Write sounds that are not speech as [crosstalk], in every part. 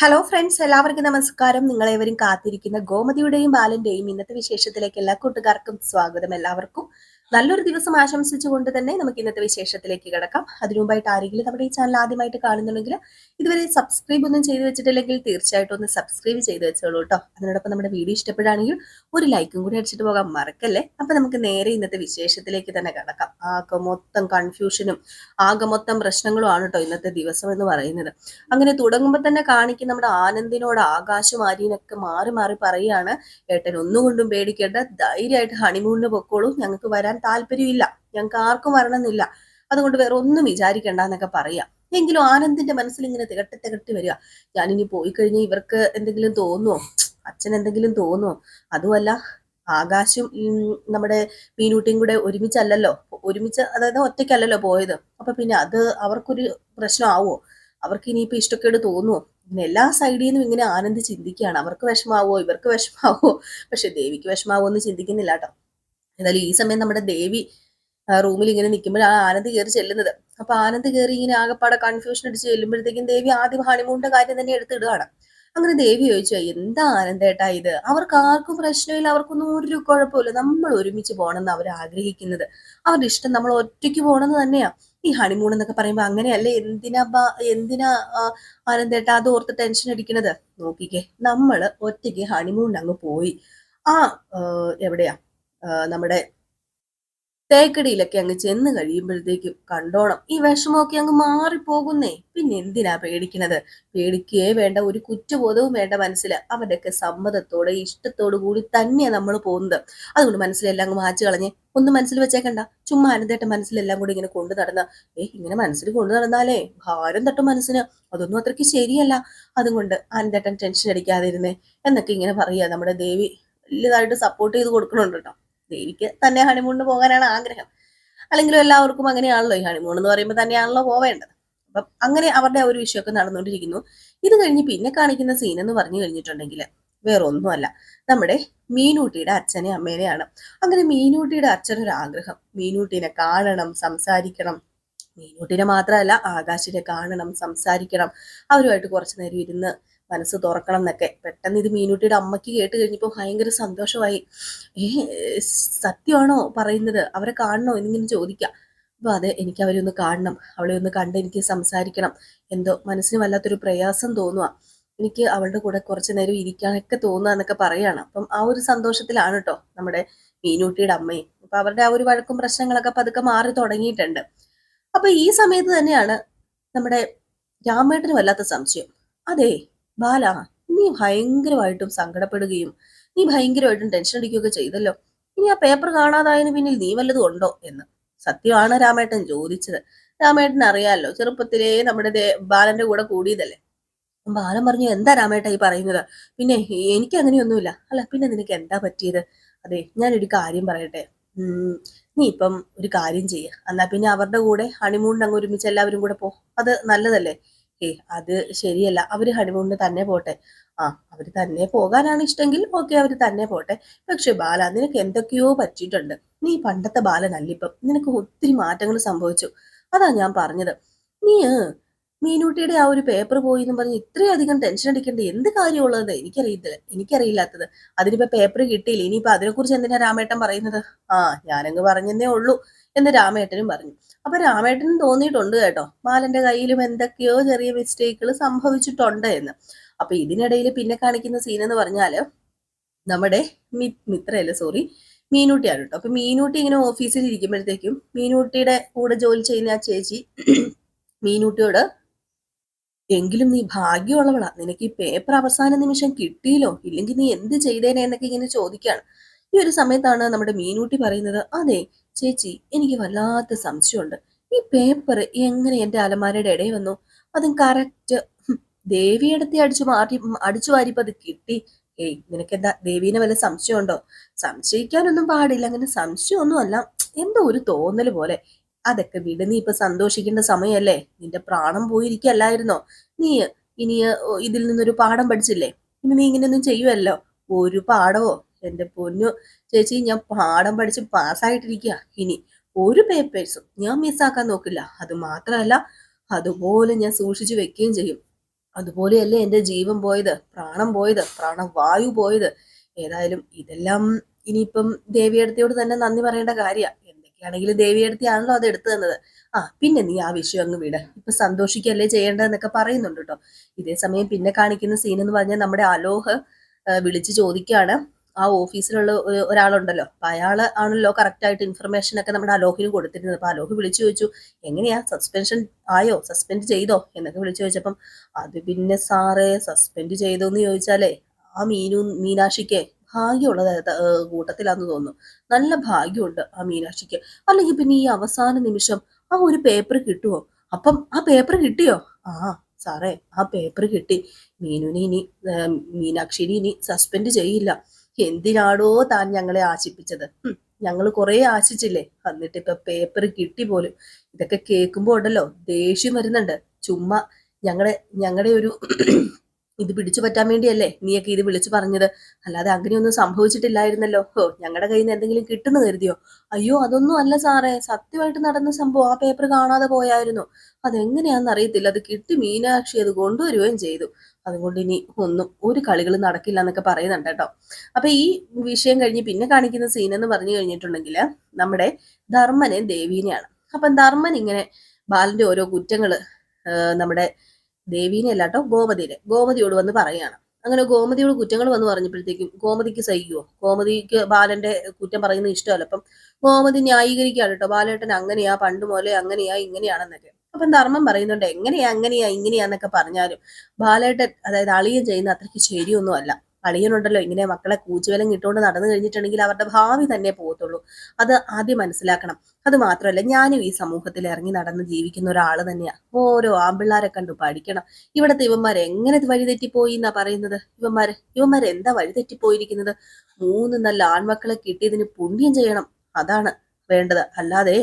Hello friends എല്ലാവർക്കും നമസ്കാരം. നിങ്ങളേവരും കാത്തിരിക്കുന്ന ഗോമതിയുടെയും ബാലന്റെയും ഇന്നത്തെ വിശേഷത്തിലേക്ക് എല്ലാ കൂട്ടുകാർക്കും സ്വാഗതം. എല്ലാവർക്കും നല്ലൊരു ദിവസം ആശംസിച്ചുകൊണ്ട് തന്നെ നമുക്ക് ഇന്നത്തെ വിശേഷത്തിലേക്ക് കിടക്കാം. അതിനുമുമ്പായിട്ട് ആരെങ്കിലും നമ്മുടെ ഈ ചാനൽ ആദ്യമായിട്ട് കാണുന്നുണ്ടെങ്കിൽ ഇതുവരെ സബ്സ്ക്രൈബ് ഒന്നും ചെയ്തു വെച്ചിട്ടില്ലെങ്കിൽ തീർച്ചയായിട്ടും ഒന്ന് സബ്സ്ക്രൈബ് ചെയ്ത് വെച്ചോളൂ കേട്ടോ. അതിനോടൊപ്പം നമ്മുടെ വീഡിയോ ഇഷ്ടപ്പെടുകയാണെങ്കിൽ ഒരു ലൈക്കും കൂടി അടിച്ചിട്ട് പോകാൻ മറക്കല്ലേ? അപ്പൊ നമുക്ക് നേരെ ഇന്നത്തെ വിശേഷത്തിലേക്ക് തന്നെ കിടക്കാം. ആകെ മൊത്തം കൺഫ്യൂഷനും ആകെ മൊത്തം പ്രശ്നങ്ങളും ആണ് കേട്ടോ ഇന്നത്തെ ദിവസം എന്ന് പറയുന്നത്. അങ്ങനെ തുടങ്ങുമ്പോൾ തന്നെ കാണിക്കുന്ന നമ്മുടെ ആനന്ദിനോട് ആകാശം മാറി മാറി പറയുകയാണ് ഏട്ടൻ ഒന്നുകൊണ്ടും പേടിക്കേണ്ട. ധൈര്യമായിട്ട് ഹണിമൂണിന് പൊക്കോളൂ. ഞങ്ങൾക്ക് വരാൻ താല്പര്യമില്ല. ഞങ്ങൾക്ക് ആർക്കും വരണമെന്നില്ല. അതുകൊണ്ട് വേറെ ഒന്നും വിചാരിക്കണ്ട എന്നൊക്കെ പറയാം. എങ്കിലും ആനന്ദിന്റെ മനസ്സിൽ ഇങ്ങനെ തികട്ടി തികട്ടി വരിക. ഞാനിനി പോയി കഴിഞ്ഞാൽ ഇവർക്ക് എന്തെങ്കിലും തോന്നുമോ അച്ഛൻ എന്തെങ്കിലും തോന്നുമോ അതുമല്ല ആകാശും നമ്മുടെ മീനൂട്ടിയും കൂടെ ഒരുമിച്ചല്ലല്ലോ? ഒരുമിച്ച് അതായത് ഒറ്റയ്ക്കല്ലല്ലോ പോയത്. അപ്പൊ പിന്നെ അത് അവർക്കൊരു പ്രശ്നം ആവുമോ അവർക്ക് ഇനിയിപ്പോ ഇഷ്ടക്കേട് തോന്നുമോ ഇങ്ങനെ എല്ലാ സൈഡിൽ നിന്നും ഇങ്ങനെ ആനന്ദ് ചിന്തിക്കുകയാണ്. അവർക്ക് വിഷമാവോ ഇവർക്ക് വിഷമാവോ പക്ഷെ ദേവിക്ക് വിഷമാവോ എന്ന് ചിന്തിക്കുന്നില്ല കേട്ടോ. എന്നാലും ഈ സമയം നമ്മുടെ ദേവി റൂമിൽ ഇങ്ങനെ നിൽക്കുമ്പോഴാണ് ആനന്ദ് കയറി ചെല്ലുന്നത്. അപ്പൊ ആനന്ദ് കയറി ഇങ്ങനെ ആകെപ്പാടെ കൺഫ്യൂഷൻ അടിച്ച് ചെല്ലുമ്പോഴത്തേക്കും ദേവി ആദ്യം ഹണിമൂണിന്റെ കാര്യം തന്നെ എടുത്തിടുകയാണ്. അങ്ങനെ ദേവി ചോദിച്ചു എന്താ ആനന്ദേട്ടാ ഇത്? അവർക്ക് ആർക്കും പ്രശ്നമില്ല അവർക്കൊന്നും ഒരു കുഴപ്പമില്ല. നമ്മൾ ഒരുമിച്ച് പോകണമെന്ന് അവർ ആഗ്രഹിക്കുന്നത്. അവരുടെ ഇഷ്ടം നമ്മൾ ഒറ്റയ്ക്ക് പോകണമെന്ന് തന്നെയാ. ഈ ഹണിമൂൺ എന്നൊക്കെ പറയുമ്പോ അങ്ങനെയല്ല? എന്തിനാ എന്തിനാ ആനന്ദേട്ടാ അത് ഓർത്ത് ടെൻഷൻ അടിക്കണത്? നോക്കിക്കേ നമ്മൾ ഒറ്റയ്ക്ക് ഹണിമൂണിന് അങ്ങ് പോയി. ആ എവിടെയാ? നമ്മുടെ തേക്കടിയിലൊക്കെ അങ്ങ് ചെന്ന് കഴിയുമ്പോഴത്തേക്കും കണ്ടോണം. ഈ വിഷമമൊക്കെ അങ്ങ് മാറിപ്പോകുന്നേ. പിന്നെ എന്തിനാ പേടിക്കണത്? പേടിക്കേ വേണ്ട ഒരു കുറ്റബോധവും വേണ്ട മനസ്സിൽ അവരൊക്കെ സമ്മതത്തോടെ ഇഷ്ടത്തോടു കൂടി തന്നെയാണ് നമ്മൾ പോകുന്നത്. അതുകൊണ്ട് മനസ്സിലെല്ലാം അങ്ങ് മാറ്റി കളഞ്ഞ് ഒന്നും മനസ്സിൽ വെച്ചേക്കണ്ട. ചുമ്മാ അനന്തേട്ട മനസ്സിലെല്ലാം കൂടി ഇങ്ങനെ കൊണ്ടു നടന്ന ഏ ഇങ്ങനെ മനസ്സിൽ കൊണ്ടു നടന്നാലേ ഭാരം തട്ടും മനസ്സിന്. അതൊന്നും അത്രയ്ക്ക് ശരിയല്ല. അതുകൊണ്ട് അനന്തേട്ടൻ ടെൻഷൻ അടിക്കാതിരുന്നേ എന്നൊക്കെ ഇങ്ങനെ പറയുക. നമ്മുടെ ദേവി വലിയതായിട്ട് സപ്പോർട്ട് ചെയ്ത് കൊടുക്കണുണ്ട് കേട്ടോ. ദേവിക്ക് തന്നെ ഹണിമൂണിന് പോകാനാണ് ആഗ്രഹം. അല്ലെങ്കിലും എല്ലാവർക്കും അങ്ങനെയാണല്ലോ ഈ ഹണിമൂൺ എന്ന് പറയുമ്പോൾ തന്നെയാണല്ലോ പോവേണ്ടത്. അപ്പം അങ്ങനെ അവരുടെ ഒരു വിഷയമൊക്കെ നടന്നുകൊണ്ടിരിക്കുന്നു. ഇത് കഴിഞ്ഞ് പിന്നെ കാണിക്കുന്ന സീൻ എന്ന് പറഞ്ഞു കഴിഞ്ഞിട്ടുണ്ടെങ്കിൽ വേറെ ഒന്നുമല്ല നമ്മുടെ മീനൂട്ടിയുടെ അച്ഛനെ അമ്മേനെയാണ്. അങ്ങനെ മീനൂട്ടിയുടെ അച്ഛനൊരു ആഗ്രഹം. മീനൂട്ടിനെ കാണണം സംസാരിക്കണം. മീനൂട്ടിനെ മാത്രമല്ല ആകാശിനെ കാണണം സംസാരിക്കണം. അവരുമായിട്ട് കുറച്ചു നേരം ഇരുന്ന് മനസ്സ് തുറക്കണം എന്നൊക്കെ. പെട്ടെന്ന് ഇത് മീനുട്ടിയുടെ അമ്മയ്ക്ക് കേട്ട് കഴിഞ്ഞപ്പോൾ ഭയങ്കര സന്തോഷമായി. ഏ സത്യമാണോ പറയുന്നത്? അവരെ കാണണോ? എന്നിങ്ങനെ ചോദിക്കാം. അപ്പോൾ അതെ എനിക്ക് അവരെ ഒന്ന് കാണണം. അവളെ ഒന്ന് കണ്ട് എനിക്ക് സംസാരിക്കണം. എന്തോ മനസ്സിന് വല്ലാത്തൊരു പ്രയാസം തോന്നുക എനിക്ക് അവളുടെ കൂടെ കുറച്ച് നേരം ഇരിക്കാനൊക്കെ തോന്നുക എന്നൊക്കെ പറയാണ്. അപ്പം ആ ഒരു സന്തോഷത്തിലാണ് കേട്ടോ നമ്മുടെ മീനൂട്ടിയുടെ അമ്മയും. അപ്പൊ അവരുടെ ആ ഒരു വഴക്കും പ്രശ്നങ്ങളൊക്കെ പതുക്കെ മാറി തുടങ്ങിയിട്ടുണ്ട്. അപ്പൊ ഈ സമയത്ത് തന്നെയാണ് നമ്മുടെ രാമേട്ടന് വല്ലാത്ത സംശയം. അതെ ബാല നീ ഭയങ്കരമായിട്ടും സങ്കടപ്പെടുകയും നീ ഭയങ്കരമായിട്ടും ടെൻഷൻ അടിക്കുകയൊക്കെ ചെയ്തല്ലോ. ഇനി ആ പേപ്പർ കാണാതായതിന് പിന്നിൽ നീ വല്ലതും ഉണ്ടോ എന്ന്. സത്യമാണ് രാമേട്ടൻ ചോദിച്ചത്. രാമേട്ടൻ അറിയാലോ ചെറുപ്പത്തിലേ നമ്മുടെ ബാലന്റെ കൂടെ കൂടിയതല്ലേ. ബാലൻ പറഞ്ഞു എന്താ രാമേട്ട ഈ പറയുന്നത്? പിന്നെ എനിക്ക് അങ്ങനെയൊന്നുമില്ല അല്ല പിന്നെ നിനക്ക് എന്താ പറ്റിയത്? അതെ ഞാനൊരു കാര്യം പറയട്ടെ. നീ ഇപ്പം ഒരു കാര്യം ചെയ്യ. എന്നാ പിന്നെ അവരുടെ കൂടെ ഹണിമൂണിന് അങ്ങ് ഒരുമിച്ച് എല്ലാവരും കൂടെ പോ. അത് നല്ലതല്ലേ? ഏ അത് ശരിയല്ല. അവർ ഹണിമൂണിന് തന്നെ പോട്ടെ. ആ അവർ തന്നെ പോകാനാണ് ഇഷ്ടമെങ്കിൽ ഓക്കെ അവർ തന്നെ പോട്ടെ. പക്ഷെ ബാല നിനക്ക് എന്തൊക്കെയോ പറ്റിയിട്ടുണ്ട്. നീ പണ്ടത്തെ ബാലനല്ലിപ്പം നിനക്ക് ഒത്തിരി മാറ്റങ്ങൾ സംഭവിച്ചു. അതാ ഞാൻ പറഞ്ഞത്. നീ മീനൂട്ടിയുടെ ആ ഒരു പേപ്പർ പോയി എന്ന് പറഞ്ഞ് ഇത്രയധികം ടെൻഷൻ അടിക്കേണ്ട? എന്ത് കാര്യമുള്ളത് എനിക്കറിയത്തില്ല. എനിക്കറിയില്ലാത്തത്. അതിനിപ്പോ പേപ്പർ കിട്ടിയില്ല. ഇനിയിപ്പോ അതിനെക്കുറിച്ച് എന്തിനാ രാമേട്ടൻ പറയുന്നത്? ആ ഞാനങ്ങ് പറഞ്ഞതേ ഉള്ളൂ എന്ന് രാമേട്ടനും പറഞ്ഞു. അപ്പൊ രാമേട്ടനും തോന്നിയിട്ടുണ്ട് കേട്ടോ. ബാലന്റെ കയ്യിലും എന്തൊക്കെയോ ചെറിയ മിസ്റ്റേക്കുകൾ സംഭവിച്ചിട്ടുണ്ട് എന്ന്. അപ്പൊ ഇതിനിടയിൽ പിന്നെ കാണിക്കുന്ന സീൻ എന്ന് പറഞ്ഞാൽ നമ്മുടെ മി മിത്രയല്ല? സോറി മീനൂട്ടിയാണ് കേട്ടോ. അപ്പൊ മീനൂട്ടി ഇങ്ങനെ ഓഫീസിൽ ഇരിക്കുമ്പോഴത്തേക്കും മീനൂട്ടിയുടെ കൂടെ ജോലി ചെയ്യുന്ന ആ ചേച്ചി മീനൂട്ടിയോട് എങ്കിലും നീ ഭാഗ്യമുള്ളവളാ. നിനക്ക് ഈ പേപ്പർ അവസാന നിമിഷം കിട്ടിയില്ലോ? ഇല്ലെങ്കിൽ നീ എന്ത് ചെയ്തേനെ എന്നൊക്കെ ഇങ്ങനെ ചോദിക്കാണ്. ഈ ഒരു സമയത്താണ് നമ്മുടെ മീനൂട്ടി പറയുന്നത് അതെ ചേച്ചി എനിക്ക് വല്ലാത്ത സംശയമുണ്ട്. ഈ പേപ്പർ എങ്ങനെ എന്റെ അലമാരയുടെ ഇടയിൽ വന്നു? അതും കറക്റ്റ് ദേവിയെടുത്തി അടിച്ചു മാറി അടിച്ചു വാരിപ്പോ അത് കിട്ടി. ഏയ് നിനക്കെന്താ ദേവീനെ വല്ല സംശയമുണ്ടോ? സംശയിക്കാനൊന്നും പാടില്ല. അങ്ങനെ സംശയമൊന്നുമല്ല. എന്തോ ഒരു തോന്നൽ പോലെ. അതൊക്കെ വിട്. നീ ഇപ്പൊ സന്തോഷിക്കേണ്ട സമയമല്ലേ? നിന്റെ പ്രാണം പോയിരിക്കല്ലായിരുന്നോ? നീ ഇനി ഇതിൽ നിന്നൊരു പാഠം പഠിച്ചില്ലേ? ഇനി നീ ഇങ്ങനെയൊന്നും ചെയ്യുമല്ലോ ഒരു പാഠമോ എന്റെ പൊന്നു ചേച്ചി ഞാൻ പാഠം പഠിച്ച് പാസ്സായിട്ടിരിക്കുക ഇനി ഒരു പേപ്പേഴ്സും ഞാൻ മിസ്സാക്കാൻ നോക്കില്ല. അത് മാത്രമല്ല അതുപോലെ ഞാൻ സൂക്ഷിച്ചു വെക്കുകയും ചെയ്യും. അതുപോലെയല്ലേ എന്റെ ജീവൻ പോയത് പ്രാണം പോയത് പ്രാണവായു പോയത്. ഏതായാലും ഇതെല്ലാം ഇനിയിപ്പം ദേവിയടുത്തിയോട് തന്നെ നന്ദി പറയേണ്ട കാര്യമാണ് എന്തൊക്കെയാണെങ്കിലും ആണല്ലോ അത് എടുത്തു തന്നത്. ആ പിന്നെ നീ ആ വിഷയം അങ്ങ് വിട. ഇപ്പൊ സന്തോഷിക്കല്ലേ ചെയ്യേണ്ടതെന്നൊക്കെ പറയുന്നുണ്ട് കേട്ടോ. ഇതേ സമയം പിന്നെ കാണിക്കുന്ന സീൻ എന്ന് പറഞ്ഞാൽ നമ്മുടെ അലോഹ് വിളിച്ചു ചോദിക്കുകയാണ്. ആ ഓഫീസിലുള്ള ഒരാളുണ്ടല്ലോ. അപ്പൊ അയാൾ ആണല്ലോ കറക്റ്റ് ആയിട്ട് ഇൻഫർമേഷൻ ഒക്കെ നമ്മുടെ അലോഹിന് കൊടുത്തിരുന്നത്. അപ്പൊ അലോഹ് വിളിച്ചു ചോദിച്ചു എങ്ങനെയാ? സസ്പെൻഷൻ ആയോ? സസ്പെൻഡ് ചെയ്തോ? എന്നൊക്കെ വിളിച്ചു ചോദിച്ചപ്പം അത് പിന്നെ സാറേ സസ്പെൻഡ് ചെയ്തോ എന്ന് ചോദിച്ചാലേ ആ മീനു മീനാക്ഷിക്ക് ഭാഗ്യമുള്ള കൂട്ടത്തിലാന്ന് തോന്നുന്നു. നല്ല ഭാഗ്യമുണ്ട് ആ മീനാക്ഷിക്ക്. അല്ലെങ്കിൽ പിന്നെ ഈ അവസാന നിമിഷം ആ ഒരു പേപ്പർ കിട്ടുമോ അപ്പം ആ പേപ്പർ കിട്ടിയോ? ആ സാറേ ആ പേപ്പർ കിട്ടി. മീനുനെ ഇനി മീനാക്ഷിനെ ഇനി സസ്പെൻഡ് ചെയ്യില്ല. എന്തിനാടോ താൻ ഞങ്ങളെ ആശിപ്പിച്ചത്? ഞങ്ങൾ കുറെ ആശിച്ചില്ലേ? എന്നിട്ട് ഇപ്പൊ പേപ്പർ കിട്ടി പോലും. ഇതൊക്കെ കേൾക്കുമ്പോ ഉണ്ടല്ലോ ദേഷ്യം വരുന്നുണ്ട്. ചുമ്മാ ഞങ്ങളുടെ ഞങ്ങളുടെ ഒരു ഇത് പിടിച്ചു പറ്റാൻ വേണ്ടിയല്ലേ നീയൊക്കെ ഇത് വിളിച്ചു പറഞ്ഞത്? അല്ലാതെ അങ്ങനെയൊന്നും സംഭവിച്ചിട്ടില്ലായിരുന്നല്ലോ. ഓ ഞങ്ങളുടെ കയ്യിൽ നിന്ന് എന്തെങ്കിലും കിട്ടുന്ന കരുതിയോ? അയ്യോ അതൊന്നും അല്ല സാറേ. സത്യമായിട്ട് നടന്ന സംഭവം ആ പേപ്പർ കാണാതെ പോയായിരുന്നു. അതെങ്ങനെയാണെന്ന് അറിയത്തില്ല. അത് കിട്ടി മീനാക്ഷി അത് കൊണ്ടുവരികയും ചെയ്തു. അതുകൊണ്ട് ഇനി ഒന്നും ഒരു കളികൾ നടക്കില്ല എന്നൊക്കെ പറയുന്നുണ്ട് കേട്ടോ. അപ്പൊ ഈ വിഷയം കഴിഞ്ഞ് പിന്നെ കാണിക്കുന്ന സീൻ എന്ന് പറഞ്ഞു കഴിഞ്ഞിട്ടുണ്ടെങ്കിൽ നമ്മുടെ ധർമ്മനെ ദേവീനെയാണ്. അപ്പം ധർമ്മൻ ഇങ്ങനെ ബാലന്റെ ഓരോ കുറ്റങ്ങൾ നമ്മുടെ ദേവീനെ അല്ലാട്ടോ ഗോമതിനെ. ഗോമതിയോട് വന്ന് പറയാണ്. അങ്ങനെ ഗോമതിയോട് കുറ്റങ്ങൾ വന്ന് പറഞ്ഞപ്പോഴത്തേക്കും ഗോമതിക്ക് സഹിക്കുവോ? ഗോമതിക്ക് ബാലന്റെ കുറ്റം പറയുന്നത് ഇഷ്ടമല്ല. അപ്പം ഗോമതി ന്യായീകരിക്കുകയാണ് കേട്ടോ. ബാലേട്ടൻ അങ്ങനെയാ പണ്ട് മുതലേ അങ്ങനെയാ ഇങ്ങനെയാണെന്നൊക്കെ. അപ്പം ധർമ്മം പറയുന്നുണ്ട് എങ്ങനെയാ അങ്ങനെയാ ഇങ്ങനെയാന്നൊക്കെ പറഞ്ഞാലും ബാലേട്ടൻ അതായത് അളിയൻ ചെയ്യുന്ന അത്രയ്ക്ക് ശരിയൊന്നും അല്ല അളിയനുണ്ടല്ലോ ഇങ്ങനെ മക്കളെ കൂച്ചുവലം കിട്ടുകൊണ്ട് നടന്നു കഴിഞ്ഞിട്ടുണ്ടെങ്കിൽ അവരുടെ ഭാവി തന്നെ പോകത്തുള്ളൂ. അത് ആദ്യം മനസ്സിലാക്കണം. അത് മാത്രമല്ല ഞാനും ഈ സമൂഹത്തിൽ ഇറങ്ങി നടന്ന് ജീവിക്കുന്ന ഒരാൾ തന്നെയാണ് ഓരോ ആമ്പിള്ളാരെ കണ്ടു പഠിക്കണം. ഇവിടുത്തെ ഇവന്മാർ എങ്ങനെ വഴിതെറ്റിപ്പോയി എന്നാ പറയുന്നത്? ഇവന്മാര് ഇവന്മാർ എന്താ വഴിതെറ്റിപ്പോയിരിക്കുന്നത് മൂന്ന് നല്ല ആൺമക്കളെ കിട്ടിയതിന് പുണ്യം ചെയ്യണം. അതാണ് വേണ്ടത്. അല്ലാതെ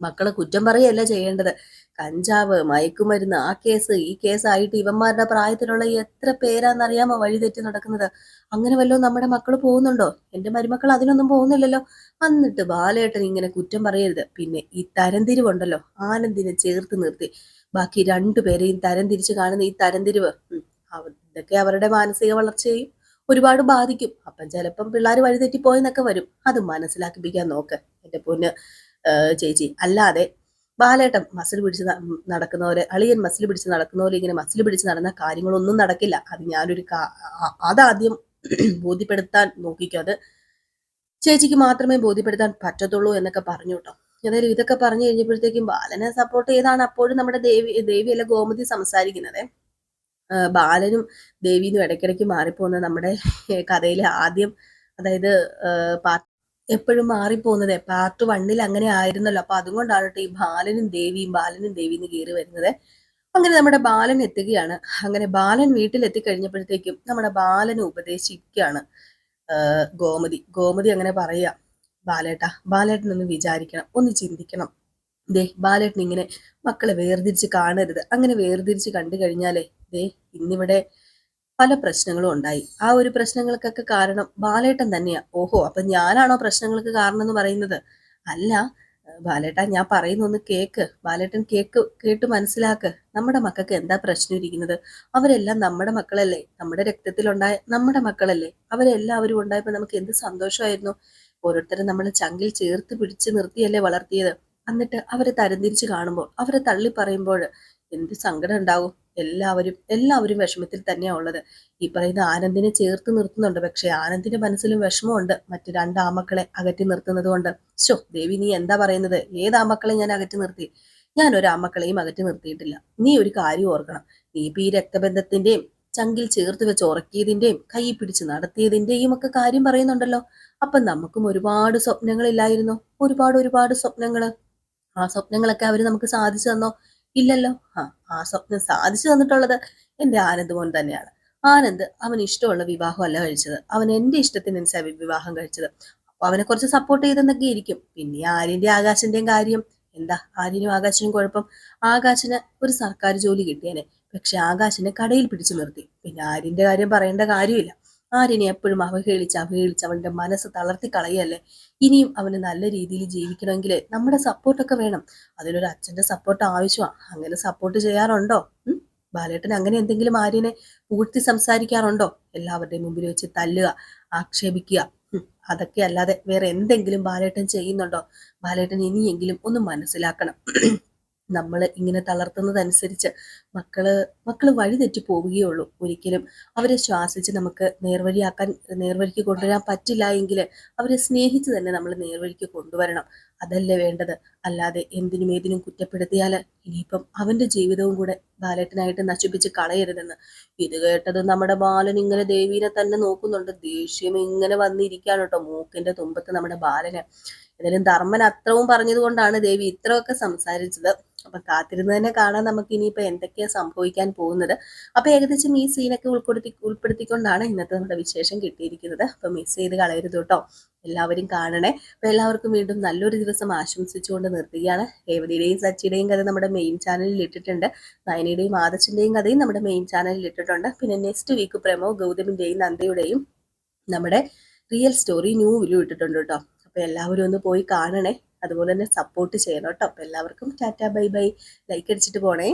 മക്കളെ കുറ്റം പറയല്ല ചെയ്യേണ്ടത്. കഞ്ചാവ് മയക്കുമരുന്ന് ആ കേസ് ഈ കേസായിട്ട് ഇവന്മാരുടെ പ്രായത്തിലുള്ള എത്ര പേരാന്നറിയാമോ വഴിതെറ്റി നടക്കുന്നത്? അങ്ങനെ വല്ലോ നമ്മുടെ മക്കൾ പോകുന്നുണ്ടോ? എന്റെ മരുമക്കൾ അതിനൊന്നും പോകുന്നില്ലല്ലോ. എന്നിട്ട് ബാലേട്ടൻ ഇങ്ങനെ കുറ്റം പറയരുത്. പിന്നെ ഈ തരംതിരിവുണ്ടല്ലോ. ആനന്ദിനെ ചേർത്ത് നിർത്തി. ബാക്കി രണ്ടുപേരെയും തരംതിരിച്ച് കാണുന്ന ഈ തരംതിരിവ് ഇതൊക്കെ അവരുടെ മാനസിക വളർച്ചയെയും ഒരുപാട് ബാധിക്കും. അപ്പം ചിലപ്പം പിള്ളേർ വഴിതെറ്റിപ്പോയെന്നൊക്കെ വരും. അത് മനസ്സിലാക്കിപ്പിക്കാൻ നോക്ക്. എന്റെ പൊന്ന് ചേച്ചി. അല്ലാതെ ബാലേട്ടൻ മസിൽ പിടിച്ച് നടക്കുന്നവരെ അളിയൻ മസിൽ പിടിച്ച് നടക്കുന്നവരെ ഇങ്ങനെ മസിൽ പിടിച്ച് നടന്ന കാര്യങ്ങളൊന്നും നടക്കില്ല. അത് ഞാനൊരു അതാദ്യം [clears throat] ബോധ്യപ്പെടുത്താൻ നോക്കിക്കോ. അത് ചേച്ചിക്ക് മാത്രമേ ബോധ്യപ്പെടുത്താൻ പറ്റത്തുള്ളൂ എന്നൊക്കെ പറഞ്ഞു കേട്ടോ. ഏതായാലും ഇതൊക്കെ പറഞ്ഞു കഴിഞ്ഞപ്പോഴത്തേക്കും ബാലനെ സപ്പോർട്ട് ചെയ്താണ് അപ്പോഴും നമ്മുടെ ദേവി ദേവി അല്ല ഗോമതി സംസാരിക്കുന്നത്. ബാലനും ദേവിയും ഇടയ്ക്കിടയ്ക്ക് മാറിപ്പോകുന്ന നമ്മുടെ കഥയിലെ ആദ്യം അതായത് എപ്പോഴും മാറിപ്പോകുന്നത്. പാർട്ട് വണ്ണിൽ അങ്ങനെ ആയിരുന്നല്ലോ. അപ്പൊ അതുകൊണ്ടാണ് ഈ ബാലനും ദേവിയും ബാലനും ദേവിന്ന് കയറി വരുന്നത്. അങ്ങനെ നമ്മുടെ ബാലൻ എത്തുകയാണ്. അങ്ങനെ ബാലൻ വീട്ടിൽ എത്തിക്കഴിഞ്ഞപ്പോഴത്തേക്കും നമ്മുടെ ബാലനെ ഉപദേശിക്കുകയാണ് ഗോമതി. ഗോമതി അങ്ങനെ പറയാ ബാലേട്ട ബാലേട്ടൻ ഒന്ന് വിചാരിക്കണം ഒന്ന് ചിന്തിക്കണം. ദേ ബാലേട്ടൻ ഇങ്ങനെ മക്കളെ വേർതിരിച്ച് കാണരുത്. അങ്ങനെ വേർതിരിച്ച് കണ്ടു കഴിഞ്ഞാലേ ദേ ഇന്നിവിടെ പല പ്രശ്നങ്ങളും ഉണ്ടായി. ആ ഒരു പ്രശ്നങ്ങൾക്കൊക്കെ കാരണം ബാലേട്ടൻ തന്നെയാ. ഓഹോ അപ്പൊ ഞാനാണോ പ്രശ്നങ്ങൾക്ക് കാരണം എന്ന് പറയുന്നത്? അല്ല ബാലേട്ട ഞാൻ പറയുന്ന ഒന്ന് കേക്ക്. ബാലേട്ടൻ കേക്ക് കേട്ട് മനസ്സിലാക്ക്. നമ്മുടെ മക്കൾക്ക് എന്താ പ്രശ്നം ഇരിക്കുന്നത്? അവരെല്ലാം നമ്മുടെ മക്കളല്ലേ? നമ്മുടെ രക്തത്തിലുണ്ടായ നമ്മുടെ മക്കളല്ലേ? അവരെല്ലാവരും ഉണ്ടായപ്പോൾ നമുക്ക് എന്ത് സന്തോഷമായിരുന്നു? ഓരോരുത്തരും നമ്മളെ ചങ്കിൽ ചേർത്ത് പിടിച്ച് നിർത്തിയല്ലേ വളർത്തിയത്? എന്നിട്ട് അവരെ തരംതിരിച്ച് കാണുമ്പോൾ അവരെ തള്ളി പറയുമ്പോൾ എന്ത് സങ്കടം ഉണ്ടാവും? എല്ലാവരും എല്ലാവരും വിഷമത്തിൽ തന്നെയാണ് ഉള്ളത്. ഈ പറയുന്ന ആനന്ദിനെ ചേർത്ത് നിർത്തുന്നുണ്ട്. പക്ഷെ ആനന്ദിന്റെ മനസ്സിലും വിഷമമുണ്ട്. മറ്റു രണ്ട് ആമക്കളെ അകറ്റി നിർത്തുന്നത് കൊണ്ട് ശോ ദേവി നീ എന്താ പറയുന്നത്? ഏത് ആമക്കളെ ഞാൻ അകറ്റി നിർത്തി? ഞാൻ ഒരു ആമക്കളെയും അകറ്റി നിർത്തിയിട്ടില്ല. നീ ഒരു കാര്യം ഓർക്കണം. നീ ഇപ്പൊ ഈ രക്തബന്ധത്തിന്റെയും ചങ്കിൽ ചേർത്ത് വെച്ച് ഉറക്കിയതിന്റെയും കൈ പിടിച്ച് നടത്തിയതിന്റെയും ഒക്കെ കാര്യം പറയുന്നുണ്ടല്ലോ. അപ്പൊ നമുക്കും ഒരുപാട് സ്വപ്നങ്ങളില്ലായിരുന്നോ? ഒരുപാട് ഒരുപാട് സ്വപ്നങ്ങൾ. ആ സ്വപ്നങ്ങളൊക്കെ അവർ നമുക്ക് സാധിച്ചു തന്നോ? ഇല്ലല്ലോ. ആ ആ സ്വപ്നം സാധിച്ചു തന്നിട്ടുള്ളത് എന്റെ ആനന്ദ് മോൻ തന്നെയാണ്. ആനന്ദ് അവന് ഇഷ്ടമുള്ള വിവാഹമല്ല കഴിച്ചത്. അവൻ എന്റെ ഇഷ്ടത്തിനനുസരിച്ച് വിവാഹം കഴിച്ചത്. അപ്പൊ അവനെ കുറച്ച് സപ്പോർട്ട് ചെയ്തെന്നൊക്കെ ഇരിക്കും. പിന്നെ ആര്യന്റെ ആകാശന്റെയും കാര്യം. എന്താ ആര്യനും ആകാശനും കുഴപ്പം? ആകാശന് ഒരു സർക്കാർ ജോലി കിട്ടിയേനെ. പക്ഷെ ആകാശനെ കടയിൽ പിടിച്ചു നിർത്തി. പിന്നെ ആര്യന്റെ കാര്യം പറയേണ്ട കാര്യമില്ല. ആര്യനെ എപ്പോഴും അവഹേളിച്ച് അവഹേളിച്ച് അവളുടെ മനസ്സ് തളർത്തി കളയല്ലേ? ഇനിയും അവന് നല്ല രീതിയിൽ ജീവിക്കണമെങ്കിൽ നമ്മുടെ സപ്പോർട്ടൊക്കെ വേണം. അതിലൊരു അച്ഛന്റെ സപ്പോർട്ട് ആവശ്യമാണ് അങ്ങനെ സപ്പോർട്ട് ചെയ്യാറുണ്ടോ? ബാലേട്ടൻ അങ്ങനെ എന്തെങ്കിലും ആര്യനെ പൂഴ്ത്തി സംസാരിക്കാറുണ്ടോ? എല്ലാവരുടെയും മുമ്പിൽ വെച്ച് തല്ലുക ആക്ഷേപിക്കുക അതൊക്കെ അല്ലാതെ വേറെ എന്തെങ്കിലും ബാലേട്ടൻ ചെയ്യുന്നുണ്ടോ? ബാലേട്ടൻ ഇനിയെങ്കിലും ഒന്ന് മനസ്സിലാക്കണം. നമ്മൾ ഇങ്ങനെ തളർത്തുന്നതനുസരിച്ച് മക്കൾ മക്കൾ വഴി തെറ്റി പോവുകയുള്ളൂ ഒരിക്കലും. അവരെ ശ്വാസിച്ച് നമുക്ക് നേർവഴിയാക്കാൻ നേർവഴിക്ക് കൊണ്ടുവരാൻ പറ്റില്ല എങ്കിൽ അവരെ സ്നേഹിച്ച് തന്നെ നമ്മൾ നേർവഴിക്ക് കൊണ്ടുവരണം. അതല്ലേ വേണ്ടത്? അല്ലാതെ എന്തിനും ഏതിനും കുറ്റപ്പെടുത്തിയാൽ ഇനിയിപ്പം അവന്റെ ജീവിതവും കൂടെ ബാലറ്റിനായിട്ട് നശിപ്പിച്ച് കളയരുതെന്ന്. ഇത് കേട്ടത് നമ്മുടെ ബാലൻ ഇങ്ങനെ ദേവീനെ തന്നെ നോക്കുന്നുണ്ട്. ദേഷ്യം ഇങ്ങനെ വന്നിരിക്കാണ് കേട്ടോ മൂക്കിന്റെ തുമ്പത്ത് നമ്മുടെ ബാലന്. ഏതായാലും ധർമ്മൻ അത്രവും പറഞ്ഞതുകൊണ്ടാണ് ദേവി ഇത്രയൊക്കെ സംസാരിച്ചത്. അപ്പൊ കാത്തിരുന്ന് തന്നെ കാണാൻ നമുക്ക് ഇനിയിപ്പോ എന്തൊക്കെയാ സംഭവിക്കാൻ പോകുന്നത്. അപ്പൊ ഏകദേശം ഈ സീനൊക്കെ ഉൾപ്പെടുത്തി ഉൾപ്പെടുത്തിക്കൊണ്ടാണ് ഇന്നത്തെ നമ്മുടെ വിശേഷം കിട്ടിയിരിക്കുന്നത്. അപ്പൊ മിസ് ചെയ്ത് കളയരുത് കേട്ടോ. എല്ലാവരും കാണണേ. അപ്പൊ എല്ലാവർക്കും വീണ്ടും നല്ലൊരു ദിവസം ആശംസിച്ചുകൊണ്ട് നിർത്തുകയാണ്. രേവതിയുടെയും സച്ചിയുടെയും കഥ നമ്മുടെ മെയിൻ ചാനലിൽ ഇട്ടിട്ടുണ്ട്. നയനയുടെയും ആദർശിന്റെയും കഥയും നമ്മുടെ മെയിൻ ചാനലിൽ ഇട്ടിട്ടുണ്ട്. പിന്നെ നെക്സ്റ്റ് വീക്ക് പ്രമോ ഗൗതമിന്റെയും നന്ദയുടെയും നമ്മുടെ റിയൽ സ്റ്റോറി ന്യൂവിലും ഇട്ടിട്ടുണ്ട് കേട്ടോ. അപ്പൊ എല്ലാവരും ഒന്ന് പോയി കാണണേ. അതുപോലെ തന്നെ സപ്പോർട്ട് ചെയ്യണം കേട്ടോ. അപ്പോൾ എല്ലാവർക്കും ടാറ്റ ബൈ ബൈ. ലൈക്ക് അടിച്ചിട്ട് പോണേ.